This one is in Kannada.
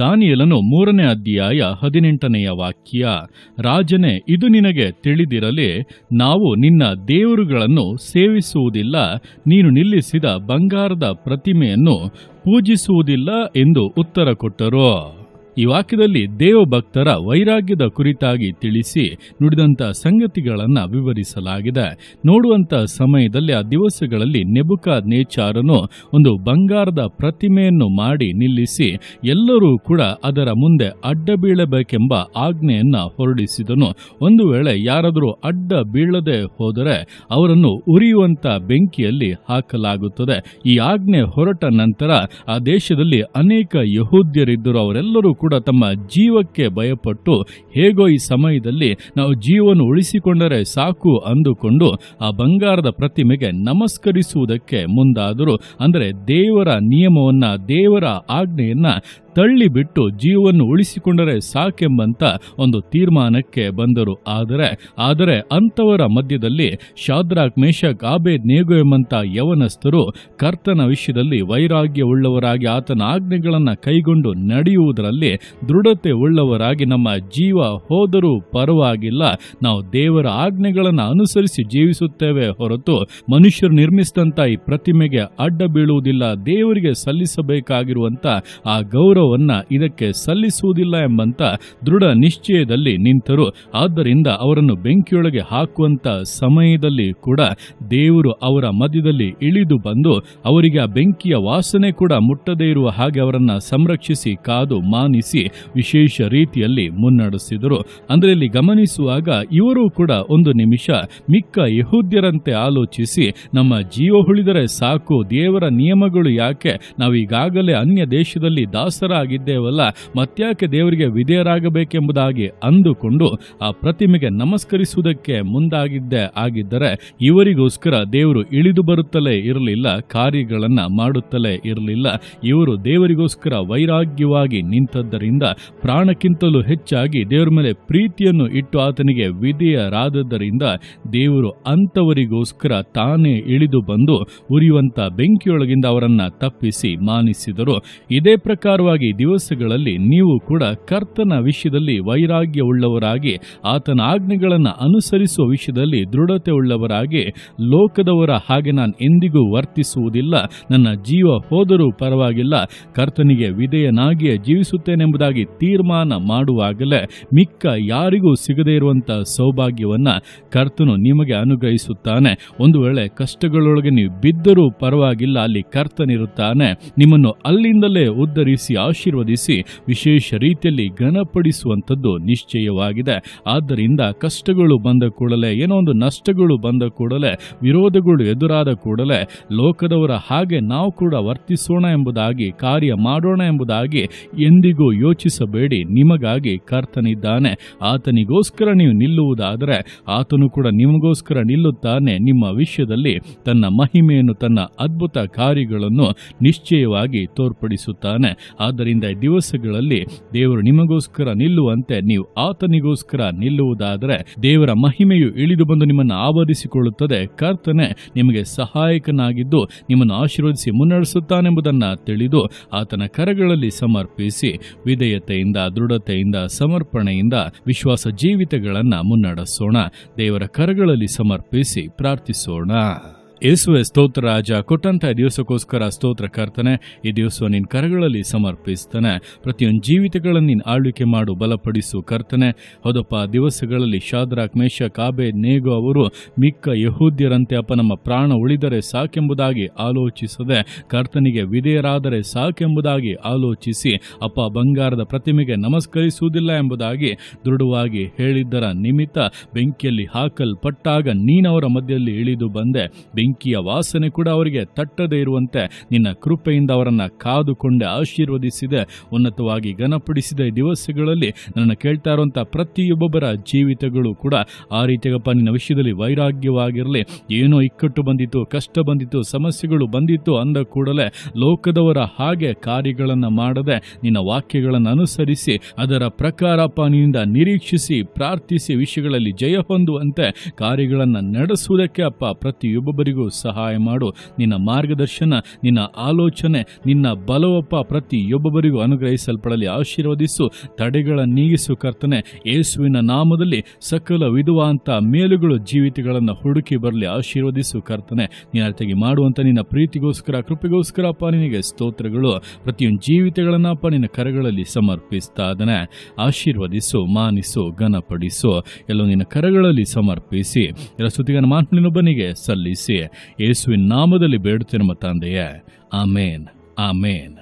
ದಾನಿಯಲನು ಮೂರನೇ ಅಧ್ಯಾಯ ಹದಿನೆಂಟನೆಯ ವಾಕ್ಯ, ರಾಜನೇ, ಇದು ನಿನಗೆ ತಿಳಿದಿರಲಿ, ನಾವು ನಿನ್ನ ದೇವರುಗಳನ್ನು ಸೇವಿಸುವುದಿಲ್ಲ, ನೀನು ನಿಲ್ಲಿಸಿದ ಬಂಗಾರದ ಪ್ರತಿಮೆಯನ್ನು ಪೂಜಿಸುವುದಿಲ್ಲ ಎಂದು ಉತ್ತರ ಕೊಟ್ಟರು. ಈ ವಾಕ್ಯದಲ್ಲಿ ದೇವಭಕ್ತರ ವೈರಾಗ್ಯದ ಕುರಿತಾಗಿ ತಿಳಿಸಿ ನುಡಿದಂಥ ಸಂಗತಿಗಳನ್ನು ವಿವರಿಸಲಾಗಿದೆ. ನೋಡುವಂಥ ಸಮಯದಲ್ಲಿ ಆ ದಿವಸಗಳಲ್ಲಿ ನೆಬುಕ ನೇಚಾರನು ಒಂದು ಬಂಗಾರದ ಪ್ರತಿಮೆಯನ್ನು ಮಾಡಿ ನಿಲ್ಲಿಸಿ ಎಲ್ಲರೂ ಕೂಡ ಅದರ ಮುಂದೆ ಅಡ್ಡ ಬೀಳಬೇಕೆಂಬ ಆಜ್ಞೆಯನ್ನು ಹೊರಡಿಸಿದನು. ಒಂದು ವೇಳೆ ಯಾರಾದರೂ ಅಡ್ಡ ಬೀಳದೆ ಹೋದರೆ ಅವರನ್ನು ಉರಿಯುವಂತ ಬೆಂಕಿಯಲ್ಲಿ ಹಾಕಲಾಗುತ್ತದೆ. ಈ ಆಜ್ಞೆ ಹೊರಟ ನಂತರ ಆ ದೇಶದಲ್ಲಿ ಅನೇಕ ಯಹೂದ್ಯರಿದ್ದರು. ಅವರೆಲ್ಲರೂ ಕೂಡ ತಮ್ಮ ಜೀವಕ್ಕೆ ಭಯಪಟ್ಟು ಹೇಗೋ ಈ ಸಮಯದಲ್ಲಿ ನಾವು ಜೀವವನ್ನು ಉಳಿಸಿಕೊಂಡರೆ ಸಾಕು ಅಂದುಕೊಂಡು ಆ ಬಂಗಾರದ ಪ್ರತಿಮೆಗೆ ನಮಸ್ಕರಿಸುವುದಕ್ಕೆ ಮುಂದಾದರು. ಅಂದರೆ ದೇವರ ನಿಯಮವನ್ನ, ದೇವರ ಆಜ್ಞೆಯನ್ನ ತಳ್ಳಿಬಿಟ್ಟು ಜೀವವನ್ನು ಉಳಿಸಿಕೊಂಡರೆ ಸಾಕೆಂಬಂತ ಒಂದು ತೀರ್ಮಾನಕ್ಕೆ ಬಂದರು. ಆದರೆ ಆದರೆ ಅಂಥವರ ಮಧ್ಯದಲ್ಲಿ ಶಾದ್ರಾಕ್ ಮೇಷಕ್ ಆಬೇದ್, ನೇಗು ಎಂಬಂತ ಯವನಸ್ಥರು ಕರ್ತನ ವಿಷಯದಲ್ಲಿ ವೈರಾಗ್ಯ ಉಳ್ಳವರಾಗಿ ಆತನ ಆಜ್ಞೆಗಳನ್ನು ಕೈಗೊಂಡು ನಡೆಯುವುದರಲ್ಲಿ ದೃಢತೆ ಉಳ್ಳವರಾಗಿ ನಮ್ಮ ಜೀವ ಹೋದರೂ ಪರವಾಗಿಲ್ಲ. ನಾವು ದೇವರ ಆಜ್ಞೆಗಳನ್ನು ಅನುಸರಿಸಿ ಜೀವಿಸುತ್ತೇವೆ ಹೊರತು ಮನುಷ್ಯರು ನಿರ್ಮಿಸಿದಂಥ ಈ ಪ್ರತಿಮೆಗೆ ಅಡ್ಡ ಬೀಳುವುದಿಲ್ಲ. ದೇವರಿಗೆ ಸಲ್ಲಿಸಬೇಕಾಗಿರುವಂಥ ಆ ಗೌರವವನ್ನ ಇದಕ್ಕೆ ಸಲ್ಲಿಸುವುದಿಲ್ಲ ಎಂಬಂತ ದೃಢ ನಿಶ್ಚಯದಲ್ಲಿ ನಿಂತರು. ಆದ್ದರಿಂದ ಅವರನ್ನು ಬೆಂಕಿಯೊಳಗೆ ಹಾಕುವಂತ ಸಮಯದಲ್ಲಿ ಕೂಡ ದೇವರು ಅವರ ಮಧ್ಯದಲ್ಲಿ ಇಳಿದು ಬಂದು ಅವರಿಗೆ ಆ ಬೆಂಕಿಯ ವಾಸನೆ ಕೂಡ ಮುಟ್ಟದೇ ಇರುವ ಹಾಗೆ ಅವರನ್ನು ಸಂರಕ್ಷಿಸಿ, ಕಾದು, ಮಾನಿಸಿ ವಿಶೇಷ ರೀತಿಯಲ್ಲಿ ಮುನ್ನಡೆಸಿದರು. ಅಂದರೆ ಇಲ್ಲಿ ಗಮನಿಸುವಾಗ ಇವರು ಕೂಡ ಒಂದು ನಿಮಿಷ ಮಿಕ್ಕ ಯಹೂದ್ಯರಂತೆ ಆಲೋಚಿಸಿ, ನಮ್ಮ ಜೀವ ಉಳಿದರೆ ಸಾಕು, ದೇವರ ನಿಯಮಗಳು ಯಾಕೆ? ನಾವೀಗಾಗಲೇ ಅನ್ಯ ದೇಶದಲ್ಲಿ ದಾಸರಾಗಿದ್ದೇವಲ್ಲ ಮತ್ಯಾಕೆ ದೇವರಿಗೆ ವಿಧೇಯರಾಗಬೇಕೆಂಬುದಾಗಿ ಅಂದುಕೊಂಡು ಆ ಪ್ರತಿಮೆಗೆ ನಮಸ್ಕರಿಸುವುದಕ್ಕೆ ಮುಂದಾಗಿದ್ದೆ. ಆಗಿದ್ದರೆ ಇವರಿಗೋಸ್ಕರ ದೇವರು ಇಳಿದು ಬರುತ್ತಲೇ ಇರಲಿಲ್ಲ, ಕಾರ್ಯಗಳನ್ನು ಮಾಡುತ್ತಲೇ ಇರಲಿಲ್ಲ. ಇವರು ದೇವರಿಗೋಸ್ಕರ ವೈರಾಗ್ಯವಾಗಿ ನಿಂತದ್ದರಿಂದ ಪ್ರಾಣಕ್ಕಿಂತಲೂ ಹೆಚ್ಚಾಗಿ ದೇವರ ಮೇಲೆ ಪ್ರೀತಿಯನ್ನು ಇಟ್ಟು ಆತನಿಗೆ ವಿಧೇಯರಾದದ್ದರಿಂದ ದೇವರು ಅಂಥವರಿಗೋಸ್ಕರ ತಾನೇ ಇಳಿದು ಬಂದು ಉರಿಯುವಂಥ ಬೆಂಕಿಯೊಳಗಿಂದ ಅವರನ್ನು ತಪ್ಪಿಸಿ ಮಾನಿಸಿದರು. ಇದೇ ಪ್ರಕಾರವಾಗಿ ಈ ದಿವಸಗಳಲ್ಲಿ ನೀವು ಕೂಡ ಕರ್ತನ ವಿಷಯದಲ್ಲಿ ವೈರಾಗ್ಯವುಳ್ಳವರಾಗಿ, ಆತನ ಆಜ್ಞೆಗಳನ್ನು ಅನುಸರಿಸುವ ವಿಷಯದಲ್ಲಿ ದೃಢತೆ ಉಳ್ಳವರಾಗಿ ಲೋಕದವರ ಹಾಗೆ ನಾನು ಎಂದಿಗೂ ವರ್ತಿಸುವುದಿಲ್ಲ. ನನ್ನ ಜೀವ ಹೋದರೂ ಪರವಾಗಿಲ್ಲ. ಕರ್ತನಿಗೆ ವಿಧೇಯನಾಗಿಯೇ ಜೀವಿಸುತ್ತೇನೆಂಬುದಾಗಿ ತೀರ್ಮಾನ ಮಾಡುವಾಗಲೇ ಮಿಕ್ಕ ಯಾರಿಗೂ ಸಿಗದೇ ಇರುವಂತಹ ಸೌಭಾಗ್ಯವನ್ನು ಕರ್ತನು ನಿಮಗೆ ಅನುಗ್ರಹಿಸುತ್ತಾನೆ. ಒಂದು ವೇಳೆ ಕಷ್ಟಗಳೊಳಗೆ ನೀವು ಬಿದ್ದರೂ ಪರವಾಗಿಲ್ಲ, ಅಲ್ಲಿ ಕರ್ತನಿರುತ್ತಾನೆ. ನಿಮ್ಮನ್ನು ಅಲ್ಲಿಂದಲೇ ಉದ್ಧರಿಸಿ ಆಶೀರ್ವದಿಸಿ ವಿಶೇಷ ರೀತಿಯಲ್ಲಿ ಘನಪಡಿಸುವಂಥದ್ದು ನಿಶ್ಚಯವಾಗಿದೆ. ಆದ್ದರಿಂದ ಕಷ್ಟಗಳು ಬಂದ ಕೂಡಲೇ, ಏನೋ ಒಂದು ನಷ್ಟಗಳು ಬಂದ ಕೂಡಲೇ, ವಿರೋಧಗಳು ಎದುರಾದ ಕೂಡಲೇ ಲೋಕದವರ ಹಾಗೆ ನಾವು ಕೂಡ ವರ್ತಿಸೋಣ ಎಂಬುದಾಗಿ, ಕಾರ್ಯ ಮಾಡೋಣ ಎಂಬುದಾಗಿ ಎಂದಿಗೂ ಯೋಚಿಸಬೇಡಿ. ನಿಮಗಾಗಿ ಕರ್ತನಿದ್ದಾನೆ. ಆತನಿಗೋಸ್ಕರ ನೀವು ನಿಲ್ಲುವುದಾದರೆ ಆತನು ಕೂಡ ನಿಮಗೋಸ್ಕರ ನಿಲ್ಲುತ್ತಾನೆ. ನಿಮ್ಮ ವಿಷಯದಲ್ಲಿ ತನ್ನ ಮಹಿಮೆಯನ್ನು, ತನ್ನ ಅದ್ಭುತ ಕಾರ್ಯಗಳನ್ನು ನಿಶ್ಚಯವಾಗಿ ತೋರ್ಪಡಿಸುತ್ತಾನೆ. ಆದ್ದರಿಂದ ಈ ದಿವಸಗಳಲ್ಲಿ ದೇವರು ನಿಮಗೋಸ್ಕರ ನಿಲ್ಲುವಂತೆ ನೀವು ಆತನಿಗೋಸ್ಕರ ನಿಲ್ಲುವುದಾದರೆ ದೇವರ ಮಹಿಮೆಯು ಇಳಿದು ಬಂದು ನಿಮ್ಮನ್ನು ಆವರಿಸಿಕೊಳ್ಳುತ್ತದೆ. ಕರ್ತನೆ ನಿಮಗೆ ಸಹಾಯಕನಾಗಿದ್ದು ನಿಮ್ಮನ್ನು ಆಶೀರ್ವದಿಸಿ ಮುನ್ನಡೆಸುತ್ತಾನೆಂಬುದನ್ನು ತಿಳಿದು ಆತನ ಕರಗಳಲ್ಲಿ ಸಮರ್ಪಿಸಿ ವಿಧೇಯತೆಯಿಂದ, ದೃಢತೆಯಿಂದ, ಸಮರ್ಪಣೆಯಿಂದ ವಿಶ್ವಾಸ ಜೀವಿತಗಳನ್ನು ಮುನ್ನಡೆಸೋಣ. ದೇವರ ಕರಗಳಲ್ಲಿ ಸಮರ್ಪಿಸಿ ಪ್ರಾರ್ಥಿಸೋಣ. ಯೇಸುವೆ ಸ್ತೋತ್ರ ರಾಜ, ಕೊಟ್ಟಂತ ದಿವಸಕ್ಕೋಸ್ಕರ ಸ್ತೋತ್ರ ಕರ್ತನೆ, ಈ ದಿವಸ ನಿನ್ನ ಕರಗಳಲ್ಲಿ ಸಮರ್ಪಿಸ್ತಾನೆ. ಪ್ರತಿಯೊಂದು ಜೀವಿತಗಳನ್ನು ನೀನು ಆಳ್ವಿಕೆ ಮಾಡು, ಬಲಪಡಿಸು ಕರ್ತನೆ. ಹೌದಪ್ಪ, ದಿವಸಗಳಲ್ಲಿ ಶಾದ್ರಾಕ್ ಮೇಷ ಕಾಬೆ ನೇಗೋ ಅವರು ಮಿಕ್ಕ ಯಹೂದ್ಯರಂತೆ ಅಪ್ಪ ನಮ್ಮ ಪ್ರಾಣ ಉಳಿದರೆ ಸಾಕೆಂಬುದಾಗಿ ಆಲೋಚಿಸದೆ, ಕರ್ತನಿಗೆ ವಿಧೇಯರಾದರೆ ಸಾಕೆಂಬುದಾಗಿ ಆಲೋಚಿಸಿ, ಅಪ್ಪ ಬಂಗಾರದ ಪ್ರತಿಮೆಗೆ ನಮಸ್ಕರಿಸುವುದಿಲ್ಲ ಎಂಬುದಾಗಿ ದೃಢವಾಗಿ ಹೇಳಿದ್ದರ ನಿಮಿತ್ತ ಬೆಂಕಿಯಲ್ಲಿ ಹಾಕಲ್ಪಟ್ಟಾಗ ನೀನವರ ಮಧ್ಯದಲ್ಲಿ ಇಳಿದು ಬಂದೆ. ಬೆಂಕಿಯ ವಾಸನೆ ಕೂಡ ಅವರಿಗೆ ತಟ್ಟದೇ ಇರುವಂತೆ ನಿನ್ನ ಕೃಪೆಯಿಂದ ಅವರನ್ನು ಕಾದುಕೊಂಡೆ, ಆಶೀರ್ವದಿಸಿದೆ, ಉನ್ನತವಾಗಿ ಘನಪಡಿಸಿದ. ದಿವಸಗಳಲ್ಲಿ ನನ್ನ ಕೇಳ್ತಾ ಇರುವಂಥ ಪ್ರತಿಯೊಬ್ಬೊಬ್ಬರ ಜೀವಿತಗಳು ಕೂಡ ಆ ರೀತಿಯಾಗಪ್ಪ, ನಿನ್ನ ವಿಷಯದಲ್ಲಿ ವೈರಾಗ್ಯವಾಗಿರಲಿ. ಏನೋ ಇಕ್ಕಟ್ಟು ಬಂದಿತ್ತು, ಕಷ್ಟ ಬಂದಿತ್ತು, ಸಮಸ್ಯೆಗಳು ಬಂದಿತ್ತು ಅಂದ ಕೂಡಲೇ ಲೋಕದವರ ಹಾಗೆ ಕಾರ್ಯಗಳನ್ನು ಮಾಡದೆ ನಿನ್ನ ವಾಕ್ಯಗಳನ್ನು ಅನುಸರಿಸಿ, ಅದರ ಪ್ರಕಾರಪ್ಪ ಪಾನಿಯಿಂದ ನಿರೀಕ್ಷಿಸಿ, ಪ್ರಾರ್ಥಿಸಿ, ವಿಷಯಗಳಲ್ಲಿ ಜಯ ಹೊಂದುವಂತೆ ಕಾರ್ಯಗಳನ್ನು ನಡೆಸುವುದಕ್ಕೆ ಅಪ್ಪ ಪ್ರತಿಯೊಬ್ಬೊಬ್ಬರಿಗೂ ಪ್ರತಿಯೊಬ್ಬರಿಗೂ ಸಹಾಯ ಮಾಡು. ನಿನ್ನ ಮಾರ್ಗದರ್ಶನ, ನಿನ್ನ ಆಲೋಚನೆ, ನಿನ್ನ ಬಲವಪ್ಪ ಪ್ರತಿಯೊಬ್ಬೊಬ್ಬರಿಗೂ ಅನುಗ್ರಹಿಸಲ್ಪಡಲಿ. ಆಶೀರ್ವದಿಸು, ತಡೆಗಳ ನೀಗಿಸು ಕರ್ತನೆ. ಯೇಸುವಿನ ನಾಮದಲ್ಲಿ ಸಕಲ ವಿಧವಾದಂಥ ಮೇಲುಗಳು ಜೀವಿತಗಳನ್ನು ಹುಡುಕಿ ಬರಲಿ. ಆಶೀರ್ವದಿಸು ಕರ್ತನೆ. ನೀನು ಅರ್ಥಗೆ ಮಾಡುವಂಥ ನಿನ್ನ ಪ್ರೀತಿಗೋಸ್ಕರ, ಕೃಪೆಗೋಸ್ಕರ ಅಪ್ಪ ನಿನಗೆ ಸ್ತೋತ್ರಗಳು. ಪ್ರತಿಯೊಂದು ಜೀವಿತಗಳನ್ನಪ್ಪ ನಿನ್ನ ಕರಗಳಲ್ಲಿ ಸಮರ್ಪಿಸ್ತಾ ಇದ್ದಾನೆ. ಆಶೀರ್ವದಿಸು, ಮಾನಿಸು, ಘನಪಡಿಸು. ಎಲ್ಲ ನಿನ್ನ ಕರಗಳಲ್ಲಿ ಸಮರ್ಪಿಸಿ. ಎಲ್ಲ ಸ್ತುತಿಗನ ಮಾತನಿನೊಬ್ಬನಿಗೆ ಸಲ್ಲಿಸಿ. ಯೇಸುವಿನ ನಾಮದಲ್ಲಿ ಬೇಡುತ್ತೇನೆ ನಮ್ಮ ತಂದೆಯೇ ಆಮೇನ್ ಆಮೇನ್